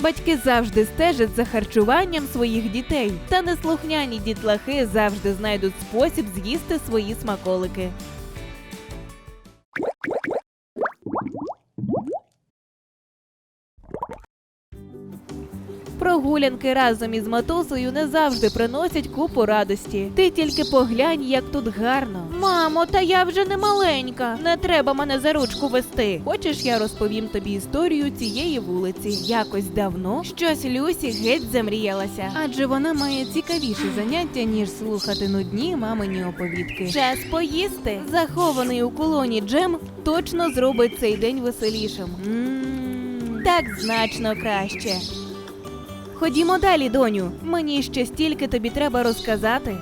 Батьки завжди стежать за харчуванням своїх дітей, та неслухняні дітлахи завжди знайдуть спосіб з'їсти свої смаколики. Прогулянки разом із матусею не завжди приносять купу радості. Ти тільки поглянь, як тут гарно. Мамо, та я вже не маленька. Не треба мене за ручку вести. Хочеш, я розповім тобі історію цієї вулиці. Якось давно щось Люсі геть замріялася, адже вона має цікавіше заняття, ніж слухати нудні мамині оповідки. Час поїсти. Захований у колоні джем точно зробить цей день веселішим. М, Так значно краще. Ходімо далі, доню. Мені ще стільки тобі треба розказати.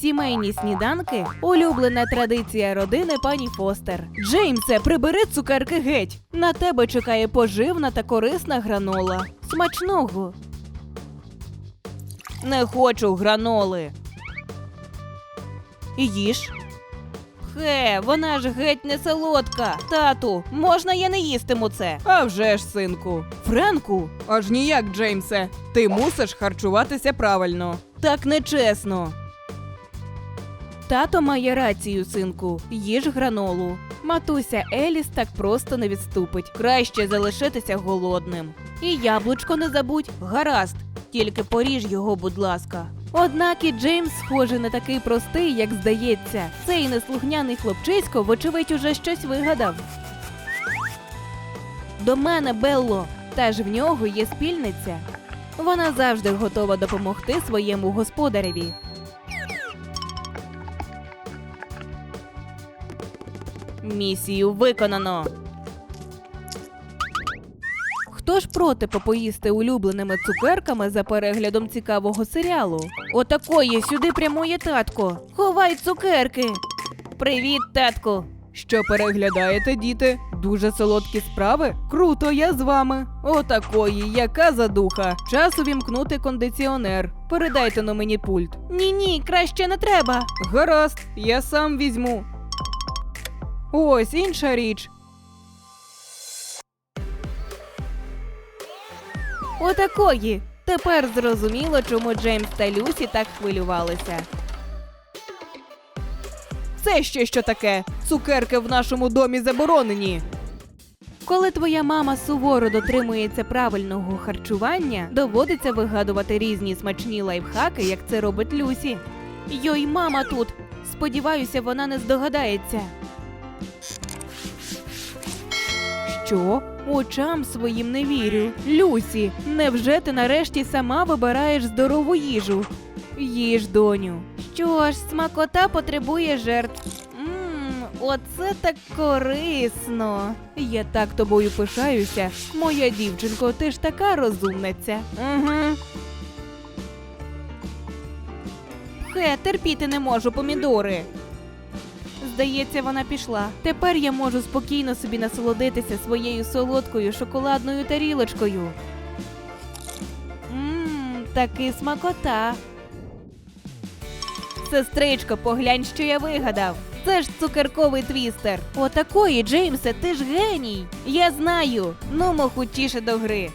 Сімейні сніданки улюблена традиція родини пані Фостер. Джеймсе, прибери цукерки геть. На тебе чекає поживна та корисна гранола. Смачного. Не хочу граноли. Їж. Хе, вона ж геть не солодка. Тату, можна я не їстиму це? А вже ж, синку. Френку, Аж ніяк, Джеймсе. Ти мусиш харчуватися правильно. так нечесно. Тато має рацію, синку. Їж гранолу. Матуся Еліс так просто не відступить. Краще залишитися голодним. І яблучко не забудь. Гаразд, тільки поріж його, будь ласка. Однак і Джеймс, схоже, не такий простий, як здається. Цей неслухняний хлопчисько, вочевидь, уже щось вигадав. До мене, Белло, та ж в нього є спільниця. Вона завжди готова допомогти своєму господареві. Місію виконано. Хто ж проти попоїсти улюбленими цукерками за переглядом цікавого серіалу? Отакої сюди прямує татко. Ховай цукерки. Привіт, татку. Що переглядаєте, діти? Дуже солодкі справи? Круто, я з вами. Отакої, яка задуха. Час увімкнути кондиціонер. Передайте на мені пульт. Ні, ні, краще не треба. Гаразд, я сам візьму. Ось інша річ. Отакої. Тепер зрозуміло, чому Джеймс та Люсі так хвилювалися. Це ще що таке? Цукерки в нашому домі заборонені. Коли твоя мама суворо дотримується правильного харчування, доводиться вигадувати різні смачні лайфхаки, як це робить Люсі. Йой, мама тут. Сподіваюся, вона не здогадається. Що? Очам своїм не вірю. Люсі, невже ти нарешті сама вибираєш здорову їжу? Їж, доню. Що ж, смакота потребує жертв. Мм, оце так корисно. Я так тобою пишаюся. Моя дівчинко, ти ж така розумниця. Угу. Хе, терпіти не можу помідори. Здається, вона пішла. Тепер я можу спокійно собі насолодитися своєю солодкою шоколадною тарілочкою. Мм, таки смакота. Сестричко, поглянь, що я вигадав. Це ж цукерковий твістер. Отакої, Джеймсе, ти ж геній. Я знаю. Нумо хутіше до гри.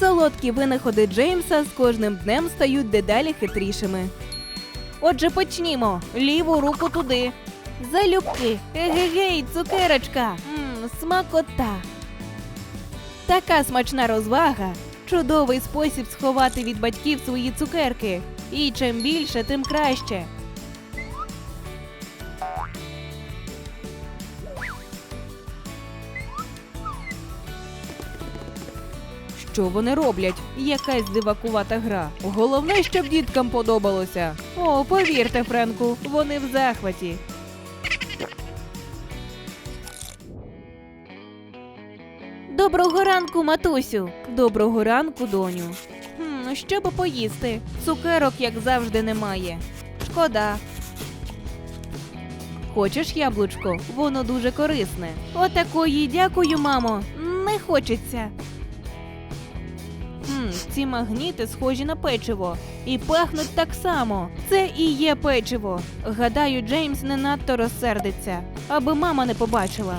Солодкі винаходи Джеймса з кожним днем стають дедалі хитрішими. Отже, почнімо. Ліву руку туди. Залюбки. Егегей, цукерочка. Мм, смакота. Така смачна розвага. Чудовий спосіб сховати від батьків свої цукерки. І чим більше, тим краще. Що вони роблять? Якась дивакувата гра. Головне, щоб діткам подобалося. О, повірте, Френку, вони в захваті. Доброго ранку, матусю. Доброго ранку, доню. Хм, що би поїсти? Цукерок, як завжди, немає. Шкода. Хочеш яблучко? Воно дуже корисне. Отакої дякую, мамо. Не хочеться. Хм, ці магніти схожі на печиво. І пахнуть так само. Це і є печиво. Гадаю, Джеймс не надто розсердиться, аби мама не побачила.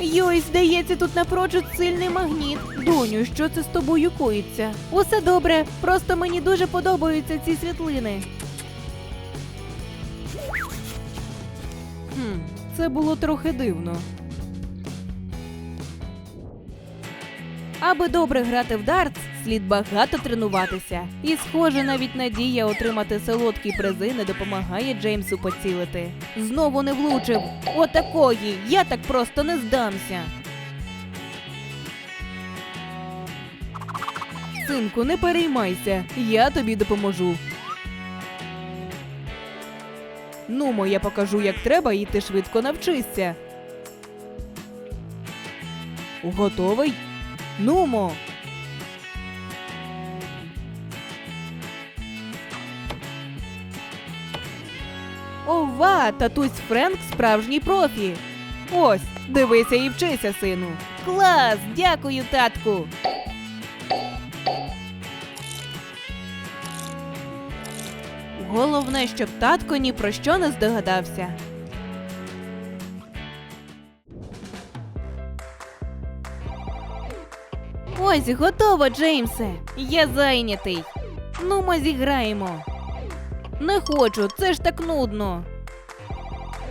Йой, здається, тут напрочуд сильний магніт. Доню, що це з тобою коїться? Усе добре, просто мені дуже подобаються ці світлини. Хм, це було трохи дивно. Аби добре грати в дартс, слід багато тренуватися. І, схоже, навіть надія отримати солодкі призи не допомагає Джеймсу поцілити. Знову не влучив. Отакої, я так просто не здамся. Синку, не переймайся, я тобі допоможу. Нумо, я покажу, як треба, і ти швидко навчишся. Готовий? Нумо. Ова, татусь Френк справжній профі. Ось, дивися і вчися, сину. Клас! Дякую, татку. Головне, щоб татко ні про що не здогадався. Ось готово, Джеймсе. Я зайнятий. Ну, ми зіграємо. Не хочу, це ж так нудно.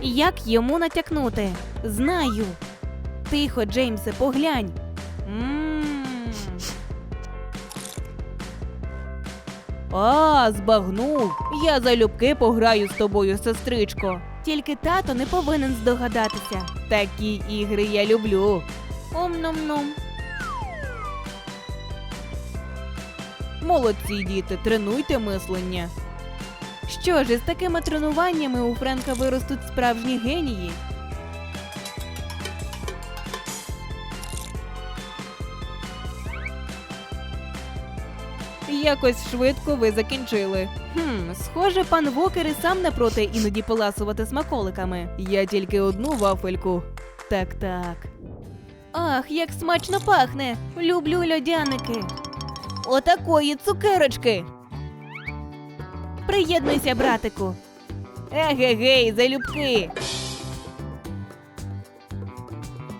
Як йому натякнути? Знаю. Тихо, Джеймсе, поглянь. А, збагнув. Я залюбки пограю з тобою, сестричко. Тільки тато не повинен здогадатися. Такі ігри я люблю. Ом-ном-ном. Молодці, діти, тренуйте мислення. Що ж, із такими тренуваннями у Френка виростуть справжні генії. Якось швидко ви закінчили. Хм, схоже, пан Вокер і сам не проти іноді поласувати смаколиками. Я тільки одну вафельку. Так, так. Ах, як смачно пахне! Люблю льодяники. Отакої цукерочки. Приєднуйся, братику. Егегей, залюбки.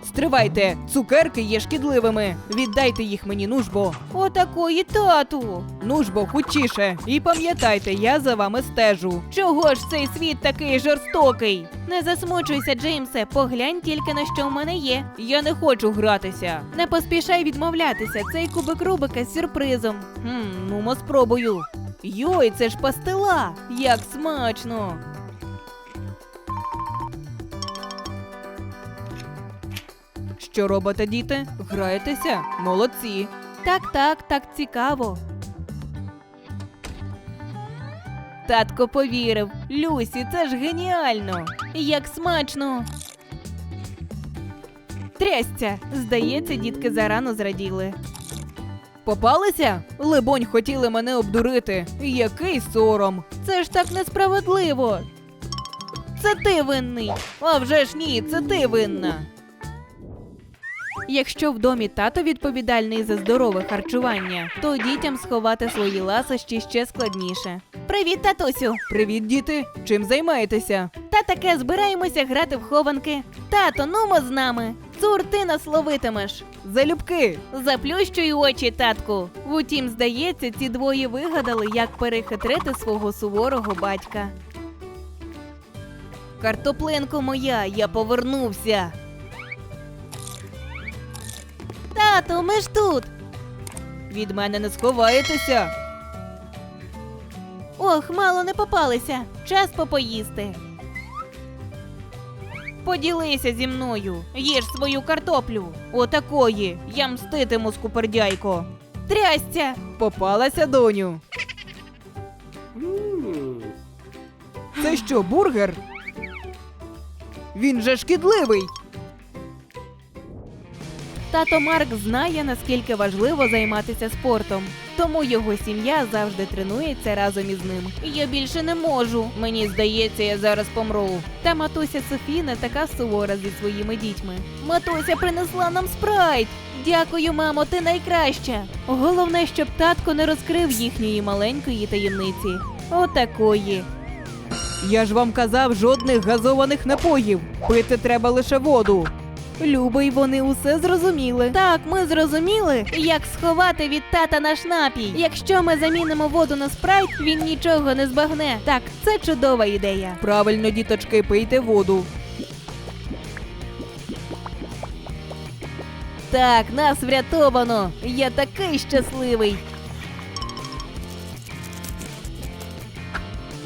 Стривайте, цукерки є шкідливими. Віддайте їх мені, нужбо. Отакої тату. Нужбо, хутчіше. І пам'ятайте, я за вами стежу. Чого ж цей світ такий жорстокий? Не засмучуйся, Джеймсе, поглянь тільки на що в мене є. Я не хочу гратися. Не поспішай відмовлятися, цей кубик Рубика з сюрпризом. Хм, ну мо спробую. Йой, це ж пастила! Як смачно! Що робите, діти? Граєтеся? Молодці. Так, так, так цікаво. Татко повірив. Люсі, це ж геніально! Як смачно! Трясця! Здається, дітки зарано зраділи. Попалися? Либонь, хотіли мене обдурити. Який сором. Це ж так несправедливо. Це ти винний. А вже ж ні, це ти винна. Якщо в домі тато відповідальний за здорове харчування, то дітям сховати свої ласощі ще складніше. Привіт, татусю! Привіт, діти. Чим займаєтеся? Та таке збираємося грати в хованки. Тато, нумо з нами. Цур, ти нас ловитимеш. Залюбки. Заплющуй очі, татку. Втім, здається, ці двоє вигадали, як перехитрити свого суворого батька. Картоплинко моя, я повернувся. Тато, ми ж тут. Від мене не сховаєтеся. Ох, мало не попалися. Час попоїсти. Поділися зі мною. Їж свою картоплю. Отакої. Я мститиму, скупердяйко. Трясця! Попалася, доню. Це що, бургер? Він же шкідливий. Тато Марк знає, наскільки важливо займатися спортом. Тому його сім'я завжди тренується разом із ним. Я більше не можу. Мені здається, я зараз помру. Та матуся Софі не така сувора зі своїми дітьми. Матуся принесла нам спрайт. Дякую, мамо, ти найкраща. Головне, щоб татко не розкрив їхньої маленької таємниці. Отакої. Я ж вам казав жодних газованих напоїв. Пити треба лише воду. Любий, вони усе зрозуміли. Так, ми зрозуміли, як сховати від тата наш напій. Якщо ми замінимо воду на спрайт, він нічого не збагне. Так, це чудова ідея. Правильно, діточки, пийте воду. Так, нас врятовано. Я такий щасливий.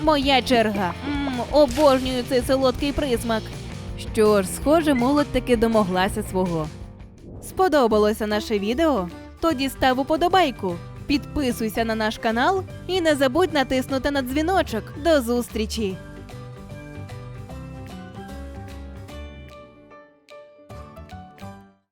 Моя черга. Мм, обожнюю цей солодкий присмак. Що ж, схоже, молодь таки домоглася свого. Сподобалося наше відео? Тоді став уподобайку. Підписуйся на наш канал і не забудь натиснути на дзвіночок. До зустрічі!